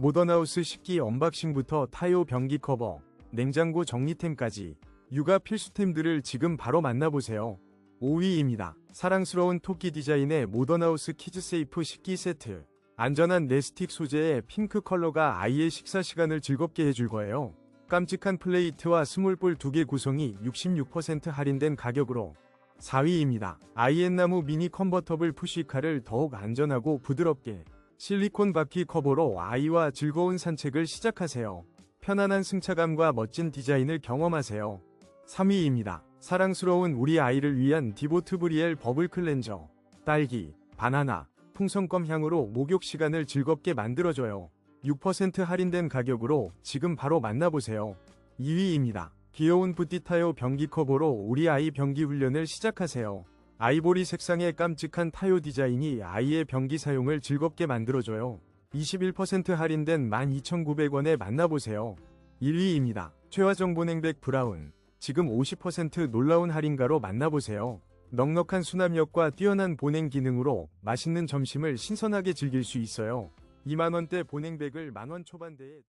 모던하우스 식기 언박싱부터 타요 변기 커버, 냉장고 정리템까지 육아 필수템들을 지금 바로 만나보세요. 5위입니다. 사랑스러운 토끼 디자인의 모던하우스 키즈세이프 식기 세트. 안전한 네스틱 소재의 핑크 컬러가 아이의 식사 시간을 즐겁게 해줄 거예요. 깜찍한 플레이트와 스몰볼 2개 구성이 66% 할인된 가격으로 4위입니다. 아이엔나무 미니 컨버터블 푸시카를 더욱 안전하고 부드럽게 실리콘 바퀴 커버로 아이와 즐거운 산책을 시작하세요. 편안한 승차감과 멋진 디자인을 경험하세요. 3위입니다. 사랑스러운 우리 아이를 위한 디보트 브리엘 버블 클렌저. 딸기, 바나나, 풍선껌 향으로 목욕 시간을 즐겁게 만들어줘요. 6% 할인된 가격으로 지금 바로 만나보세요. 2위입니다. 귀여운 붓띠타요 변기 커버로 우리 아이 변기 훈련을 시작하세요. 아이보리 색상의 깜찍한 타요 디자인이 아이의 변기 사용을 즐겁게 만들어줘요. 21% 할인된 12,900원에 만나보세요. 1위입니다. 최화정 보냉백 브라운. 지금 50% 놀라운 할인가로 만나보세요. 넉넉한 수납력과 뛰어난 보냉 기능으로 맛있는 점심을 신선하게 즐길 수 있어요. 2만원대 보냉백을 만원 초반대에